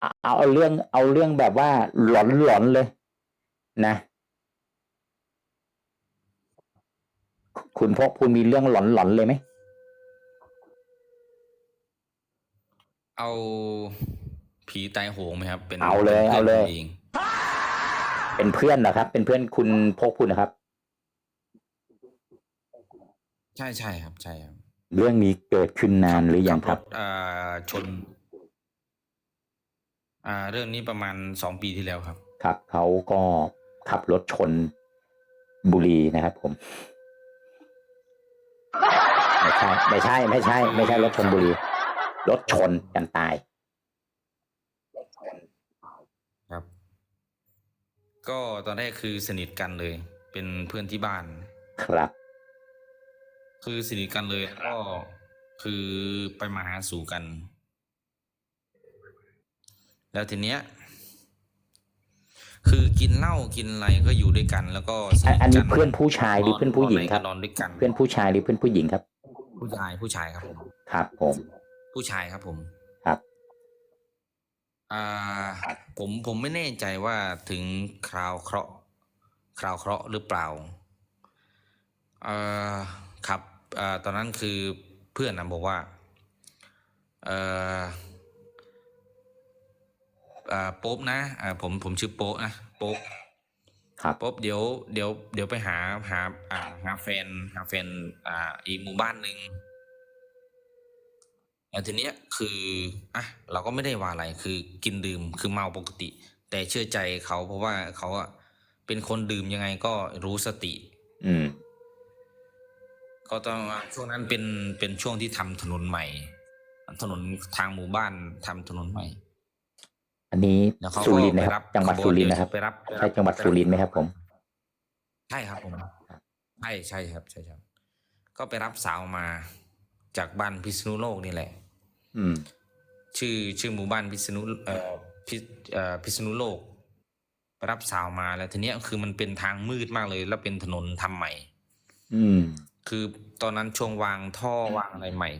เอาเอาเอาเรื่องเอาเรื่องแบบว่าหลอนหลอนๆเลย นะ คุณพกคุณมีเรื่องหลอนหลอนๆเลยไหม เอาผีตายโหงไหมครับ เป็นเอาเลยป็นเอาเลยพื่นผมเองเป็นเพื่อนเหรอครับ เป็นเพื่อนคุณพกคุณนะครับ ใช่ใช่ครับ ใช่ครับเรื่องนี้เกิดขึ้นนานหรือยังครับขัถอ่าชน อ่า เรื่องนี้ประมาณสองปีที่แล้วครับ ครับเขาก็ขับรถชนบุรีนะครับ ผม ไม่ใช่ ไม่ใช่ ไม่ใช่ ไม่ใช่รถชนบุรี รถชนกันตาย ครับ ก็ตอนแรกคือสนิทกันเลย เป็นเพื่อนที่บ้าน ครับ คือสนิทกันเลยแล้วก็คือไปมาหาสู่กัน แล้วทีเนี้ย คือกินเหล้ากินอะไรก็อยู่ด้วยกัน แล้วก็สอันทอันนี้กัเพื่อนผู้ชายหรือเพื่อนผู้หญิงครับ นอนด้วยกันเพื่อนผู้ชายหรือเพื่อนผู้หญิงครับ ผู้ชายผู้ชายครับผมครับ ผม ผู้ชายครับผมครับอ่าผมผมไม่แน่ใจว่าถึงคราวเคราะห์คราวเคราะห์หรือเปล่าเอ่อครับอ่าตอนนั้นคือเพื่อนนะบอกว่าเอ่ออ่า โป๊บนะอ่าผมผมชื่อโป๊บนะโป๊บครับโป๊บเดี๋ยวเดี๋ยวเดี๋ยวไปหาหาอ่าหาแฟนหาแฟนอ่าอีกหมู่บ้านหนึ่งแล้วทีเนี้ยคืออะเราก็ไม่ได้ว่าอะไรคือกินดื่มคือเมาปกติ แต่เชื่อใจเขาเพราะว่าเขาอะเป็นคนดื่มยังไงก็รู้สติ อืม ก็ต้องช่วงนั้นเป็นเป็นช่วงที่ทำถนนใหม่ ถนนทางหมู่บ้านทำถนนใหม่ อันนี้แล้วเขาสุก็รินทร์ไปนะครับจังหวัดขบสุวนรินทร์เดี๋ยวนะครับไปรับใช่จังหวัดสุรินทร์ไหมครับผม ใช่ครับผมใช่ใช่ครับ ใช่ครับ ก็ไปรับสาวมาจากบ้านพิษณุโลกนี่แหละ อืม ชื่อชื่อหมู่บ้านพิษณุเอ่อพิเอ่อพิษณุโลก ไปรับสาวมาแล้วทีเนี้ยคือมันเป็นทางมืดมากเลย แล้วเป็นถนนทำใหม่ อืม คือตอนนั้นช่วงวางท่อวางอะไรใหม่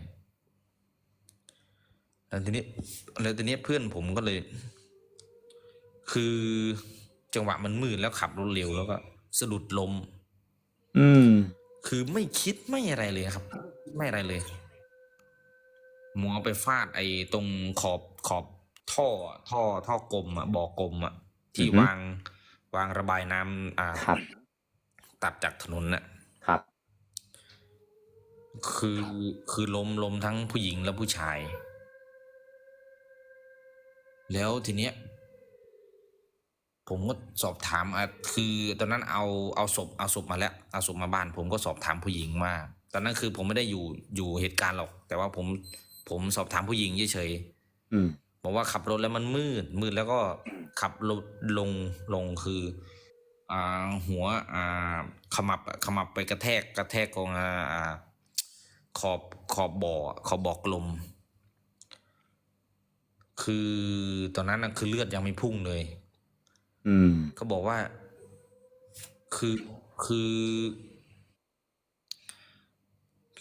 แล้วทีนี้แล้วทีนี้เพื่อนผมก็เลย คือจังหวะมันมืดแล้วขับรถเร็วแล้วก็สะดุดล้มอืม คือไม่คิดไม่อะไรเลยครับ ไม่อะไรเลยหัวไปฟาดไอ้ตรงขอบขอบท่อ ท่อท่อกลมอะบ่อกลมอะที่อือฮึ วางวางระบายน้ำอ่า ครับ ตัดจากถนนน่ะ ครับ คือคือล้มล้มทั้งผู้หญิงและผู้ชาย แล้วทีเนี้ย ผมก็สอบถามอะคือตอนนั้นเอาเอาศพเอาศพมาแล้วเอาศพมาบ้าน ผมก็สอบถามผู้หญิงมาตอนนั้นคือผมไม่ได้อยู่อยู่เหตุการณ์หรอก แต่ว่าผมผมสอบถามผู้หญิงเฉยอืมๆบอกว่าขับรถแล้วมันมืด มืดแล้วก็ขับรถลงลงคืออ่าหัวอ่าขมับขมับไปกระแทกกระแทกกองอ่าอ่าขอบขอบบ่อขอบบ่อกลม คือตอนนั้นน่ะคือเลือดยังไม่พุ่งเลย อืม เขาบอกว่า คือคือ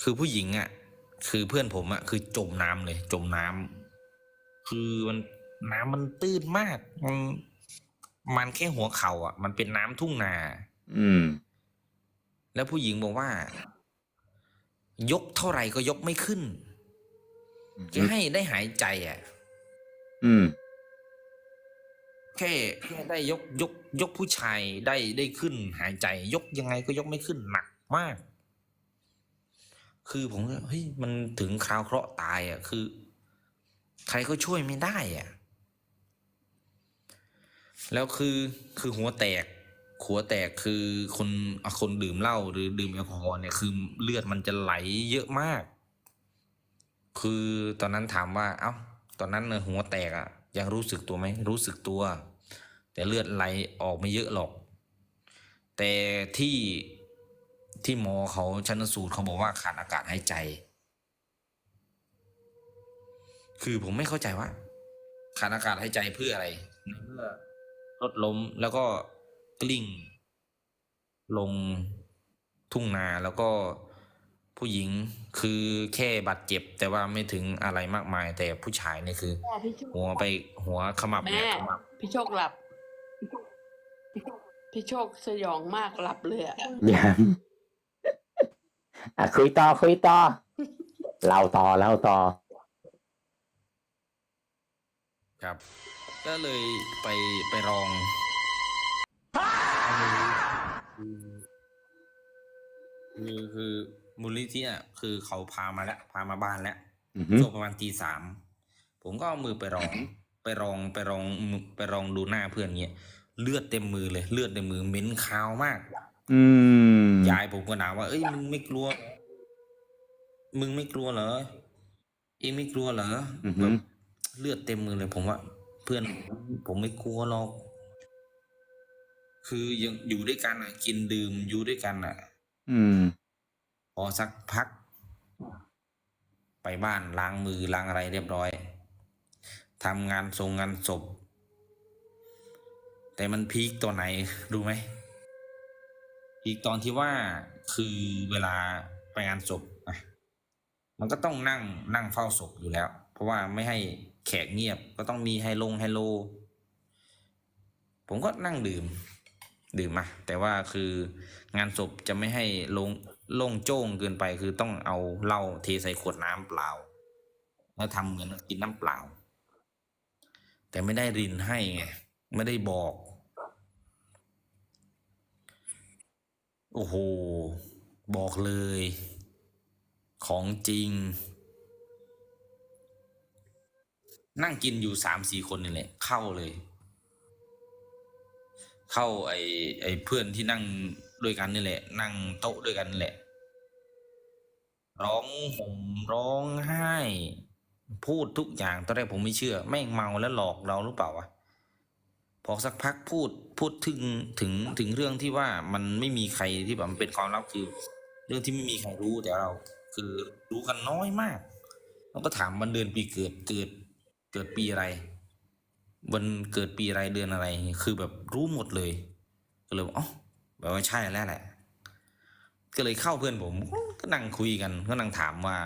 คือผู้หญิงอะ คือเพื่อนผมอะ คือจมน้ำเลย จมน้ำคือมันน้ำมันตื้นมากมันมันแค่หัวเข่าอะ มันเป็นน้ำทุ่งนา อืม แล้วผู้หญิงบอกว่า ยกเท่าไหร่ก็ยกไม่ขึ้นแค่ให้ได้หายใจอะ อืม แค่แค่ได้ยกยกยกผู้ชายได้ได้ขึ้นหายใจ ยกยังไงก็ยกไม่ขึ้นหนักมาก คือผมก็เฮ้ยมันถึงคราวเคราะห์ตายอะคือ ใครก็ช่วยไม่ได้อะ แล้วคือคือหัวแตก หัวแตกคือคนคนดื่มเหล้าหรือดื่มแอลกอฮอล์เนี่ยคือเลือดมันจะไหลเยอะมาก คือตอนนั้นถามว่า เอ้า ตอนนั้นเนี่ยหัวแตกอะ่ะ ยังรู้สึกตัวไหมรู้สึกตัว แต่เลือดไหลออกไม่เยอะหรอก แต่ที่ที่หมอเขาชันสูตรเขาบอกว่าขาดอากาศหายใจ คือผมไม่เข้าใจว่าขาดอากาศหายใจเพื่ออะไรเพื่อรถล้มแล้วก็กลิ้ง ลงทุ่งนาแล้วก็ ผู้หญิงคือแค่บาดเจ็บ แต่ว่าไม่ถึงอะไรมากมาย แต่ผู้ชายเนี่ยคือ แม่พี่โชคหัวไปหัวขมับเนี่ยแม่ขมับพี่โชคหลับ พี่โชคสยองมากหลับเลยอะยังอะคุยต่อคุยต่อเล่าต่อเล่าต่อ ครับ ก็เลยไปไปลองคือคือ มูลนิธิอะคือเขาพามาแล้วพามาบ้านแล้วอือหือช่วงประมาณตีสามผมก็เอามือไปรอง ไปรองไปรองไปรองดูหน้าเพื่อนเงี้ยเลือดเต็มมือเลย เลือดเต็มมือเหม็นคาวมาก อืมยายผมก็ถามว่า เอ้ยมึงไม่กลัว มึงไม่กลัวเหรอเองไม่กลัวเหรออือแบหือบเลือดเต็มมือเลยผมว่า เพื่อนผมไม่กลัวหรอกคือยังอยู่ด้วยกันอะ กินดื่มอยู่ด้วยกันอะ อืม พอสักพัก ไปบ้านล้างมือล้างอะไรเรียบร้อยทำงานทรงงานศพ แต่มันพีคตัวไหนรู้ไหมพีคตอนที่ว่าคือเวลาไปงานศพอะมันก็ต้องนั่งนั่งเฝ้าศพอยู่แล้ว เพราะว่าไม่ให้แขกเงียบก็ต้องมีไฮลงไฮโล ผมก็นั่งดื่ม ดื่มมาแต่ว่าคืองานศพจะไม่ให้ลง โล่งโจ้งเกินไปคือต้องเอาเหล้าเทใส่ขวดน้ำเปล่า แล้วทำเหมือนกินน้ำเปล่า แต่ไม่ได้รินให้ไงไม่ได้บอก โอ้โห บอกเลย ของจริง นั่งกินอยู่สามสี่คนนี่แหละ เข้าเลย เข้าไอ้ไอ้เพื่อนที่นั่ง ด้วยกันนี่แหละ นั่งโต๊ะด้วยกันนี่แหละ ร้องห่มร้องไห้ พูดทุกอย่างตอนแรกผมไม่เชื่อ แม่งเมาแล้วหลอกเราหรือเปล่าวะพอสักพักพูดพูดถึงถึงถึงเรื่องที่ว่ามันไม่มีใครที่แบบมันเป็นความลับคือ เรื่องที่ไม่มีใครรู้แต่เรา คือรู้กันน้อยมากแล้วก็ถามวันเดือนปีเกิดเกิดเกิดปีอะไรวันเกิดปีอะไรเดือนอะไร คือแบบรู้หมดเลยก็เลยบอกอ๋อ แบบว่าใช่แล้วแหละ ก็เลยเข้าเพื่อนผม ก็นั่งคุยกัน ก็นั่งถามว่า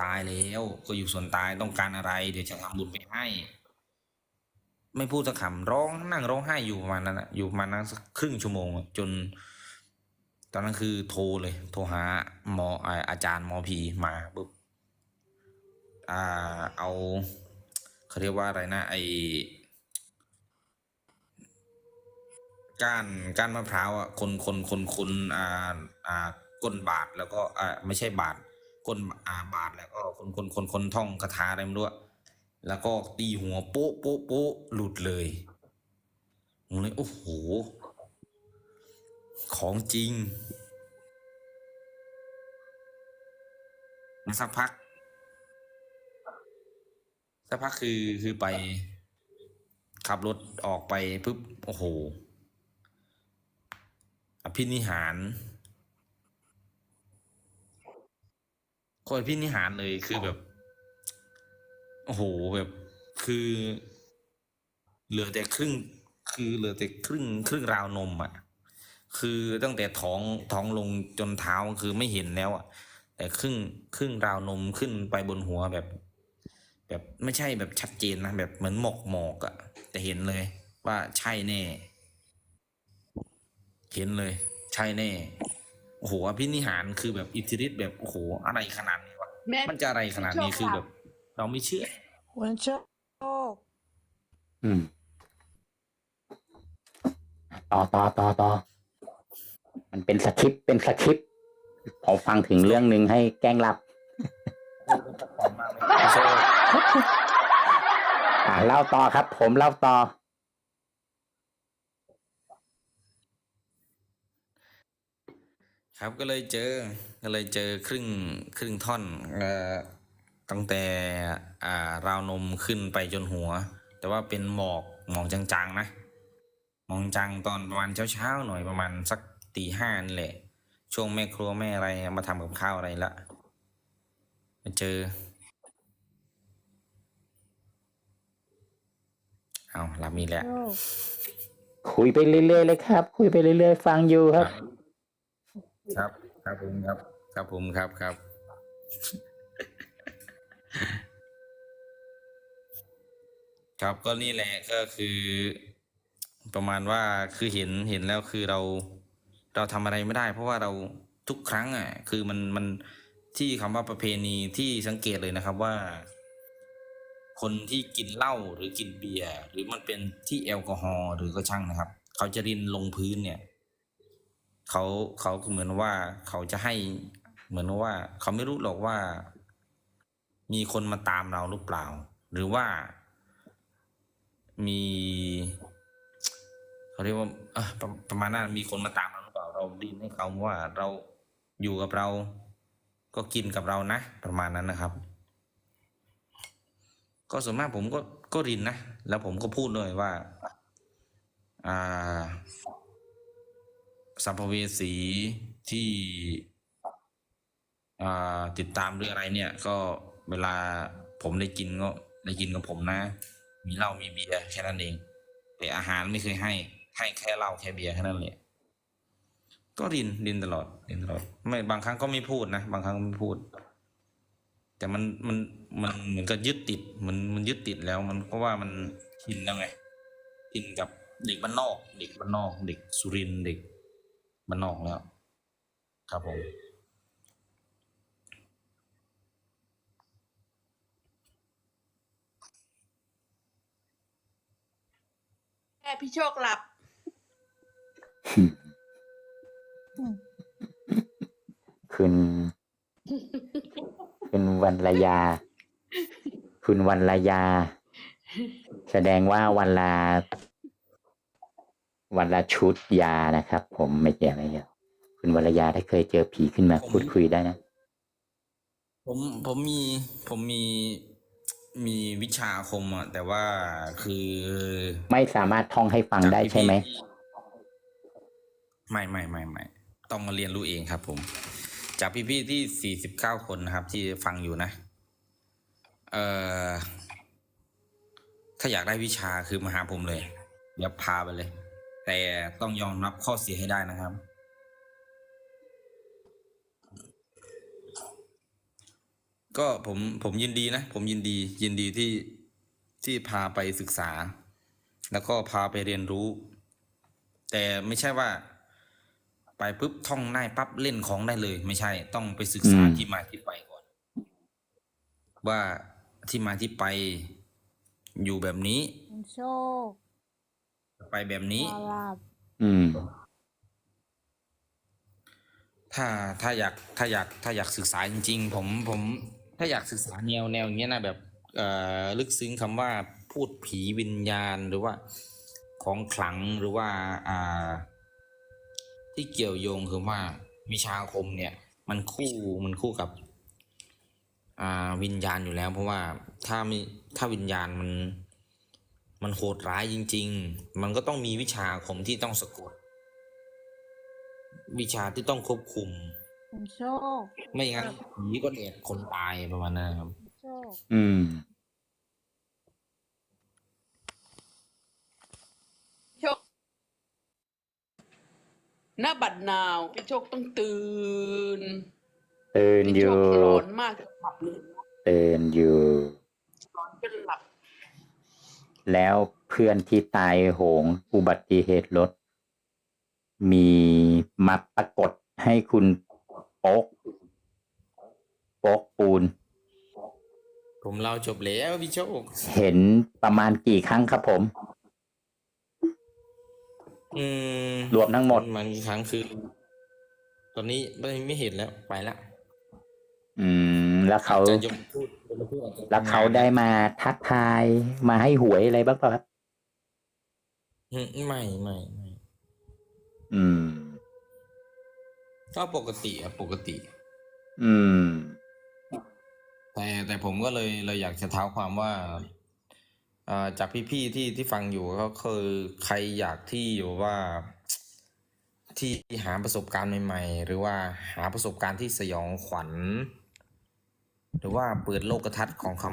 ตายแล้วก็อยู่ส่วนตายต้องการอะไร เดี๋ยวจะทำบุญไปให้ ไม่พูดสักคำร้องนั่งร้องไห้อยู่ประมาณนั้นอยู่ประมาณนั้นสักครึ่งชั่วโมง จน ตอนนั้นคือโทรเลย โทรหาหมออาอาจารย์หมอผีมาปุ๊บอ่าเอาเขาเรียกว่าอะไรนะไอ ก้านก้านมะพร้าวอะคนคนคนคนอ่าอ่าก้นบาทแล้วก็อ่าไม่ใช่บาทก้นอ่าบาทแล้วก็คนคนคนคนท่องคาถาอะไรไม่รู้อะแล้วก็ตีหัวโป๊ะโป๊ะโป๊ะหลุดเลยผมเลยโอ้โห ของจริงมาสักพักสักพักคือคือไปขับรถออกไปปุ๊บโอ้โห ภินิหาร โคตรอภินิหารเลยคือแบบ โอ้โหแบบคือ เหลือแต่ครึ่ง คือเหลือแต่ครึ่งครึ่งราวนมอะ คือตั้งแต่ท้องท้องลงจนเท้าคือไม่เห็นแล้วอะ แต่ครึ่งครึ่งราวนมขึ้นไปบนหัวแบบ แบบไม่ใช่แบบชัดเจนนะแบบเหมือนหมอกหมอกอะ แต่เห็นเลยว่าใช่แน่ เห็นเลย ใช่แน่ โอ้โหอภินิหารคือแบบอิทธิฤทธิ์แบบโอ้โหอะไรขนาดนี้วะแม่ มันจะอะไรขนาดนี้คือแบบ เราไม่เชื่อคุณโชคอืม ต่อต่อต่อต่อมันเป็นสคริปต์เป็นสคริปต์พอฟังถึงเรื่องหนึ่งให้แกล้งหลับไม่ใช่อ่าเล่าต่อครับ ผมเล่าต่อ ครับก็เลยเจอก็เลยเจอครึ่งครึ่งท่อนเอ่อตั้งแต่อ่าราวนมขึ้นไปจนหัว แต่ว่าเป็นหมอกหมอกจางๆนะหมอกจางตอนประมาณเช้าๆหน่อยประมาณสักตีห้านี่แหละ ช่วงแม่ครัวแม่อะไรมาทำกับข้าวอะไรละมาเจอเอาลามีแล้วโชคคุยไปเรื่อยๆเลยครับ คุยไปเรื่อยๆ ฟังอยู่ครับ ครับ ครับผมครับ ครับผมครับครับ ครับก็นี่แหละก็คือประมาณว่าคือเห็นเห็นแล้วคือเรา เราทำอะไรไม่ได้ เพราะว่าเราทุกครั้งอะ คือมันมันที่คำว่าประเพณีที่สังเกตเลยนะครับว่า คนที่กินเหล้าหรือกินเบียร์หรือมันเป็นที่แอลกอฮอล์หรือก็ช่างนะครับ เขาจะรินลงพื้นเนี่ย เขาเขาเหมือนว่าเขาจะให้เหมือนว่า เขาไม่รู้หรอกว่า มีคนมาตามเราหรือเปล่า หรือว่ามีเขาเรียกว่าเออประประมาณนั้นมีคนมาตามเราหรือเปล่า เราดินให้เขาว่าเราอยู่กับเรา ก็กินกับเรานะ ประมาณนั้นนะครับ ก็ส่วนมากผมก็ก็รินนะแล้วผมก็พูดเลยว่า อ่า สัมภเวสีที่ติดตามหรืออะไรเนี่ย ก็เวลาผมได้กินก็ได้กินกับผมนะ มีเหล้ามีเบียร์แค่นั้นเอง แต่อาหารไม่เคยให้ให้แค่เหล้าแค่เบียร์แค่นั้นเลยก็รินรินตลอดรินตลอด ไม่บางครั้งก็ไม่พูดนะบางครั้งก็ไม่พูด แต่มันมันมันเหมือนกับยึดติดมันมันยึดติดแล้ว มันก็ว่ามันชินแล้วไงชินกับเด็กบ้านนอก เด็กบ้านนอก เด็กสุรินเด็ก บ้านนอกแล้ว ครับผมแม่พี่โชคหลับ คุณคุณวันระยา คุณวันระยา แสดงว่าวันละ วันละชุดยานะครับ ผมไม่เกี่ยวไม่เกี่ยวคุณวันระยาถ้าเคยเจอผีขึ้นมาผมพูดคุยได้นะ ผมผมมีผมมีมีวิชาอาคมอะแต่ว่าคือไม่สามารถท่องให้ฟังได้จากพี่ๆใช่ไหมที่ไม่ไม่ไม่ไม่ต้องมาเรียนรู้เองครับ ผม จากพี่ๆที่สี่สิบเก้าคนนะครับ ที่ฟังอยู่นะ เอ่อถ้าอยากได้วิชาคือมาหาผมเลย เดี๋ยวพาไปเลย แต่ต้องยอมรับข้อเสียให้ได้นะครับ ก็ผมผมยินดีนะ ผมยินดี ยินดีที่ที่พาไปศึกษา แล้วก็พาไปเรียนรู้ แต่ไม่ใช่ว่า ไปปุ๊บท่องได้ปั๊บเล่นของได้เลย ไม่ใช่ ต้องไปศึกษาที่มาที่ไปก่อน ว่าที่มาที่ไปอยู่แบบนี้โชค ไปแบบนี้มาหลับอืม ถ้าถ้าอยากถ้าอยากถ้าอยากศึกษาจริง ๆ ผมผม ถ้าอยากศึกษาแนวแนวอย่างเงี้ยนะแบบเอ่อลึกซึ้งคำว่าพูดผีวิญญาณหรือว่าของขลังหรือว่าอ่า ที่เกี่ยวโยงคือว่าวิชาอาคมเนี่ย มันคู่มันคู่กับ อ่าวิญญาณอยู่แล้ว เพราะว่าถ้ามีถ้าวิญญาณมัน มันโหดร้ายจริง ๆ มันก็ต้องมีวิชาอาคมที่ต้องสะกด วิชาที่ต้องควบคุม คุณโชคไม่งั้นผีก็เด็ดคนตายประมาณนั้นนะครับ คุณโชคอืม โชคหน้าบัดนาวพี่โชคต้องตื่นตื่นพี่อโชยู่คร้อนมากหลับเลยตื่นอยู่ร้อนจนหลับ แล้วเพื่อนที่ตายโหงอุบัติเหตุรถ มีมาปรากฏให้คุณโป๊กโป๊กปูน ผมเล่าจบแล้วพี่โชค เห็นประมาณกี่ครั้งครับผม อืมรวมทั้งหมด มันกี่ครั้งคือ ตอนนี้ไม่ไม่เห็นแล้วไปละ อืม แล้วเขาจะยมพูด ยมพูดอาจจะแล้วเขาได้มาทักทายมาให้หวยอะไรบ้างเปล่าครับอืมไม่ไม่ไม่อืม ก็ปกติอะปกติ อืม แต่แต่ผมก็เลยเลยอยากจะเท้าความว่าอ่าจากพี่ๆที่ที่ฟังอยู่ก็คือใครอยากที่อยู่ว่าที่หาประสบการณ์ใหม่ ๆ หรือว่าหาประสบการณ์ที่สยองขวัญ หรือว่าเปิดโลกทัศน์ของคำ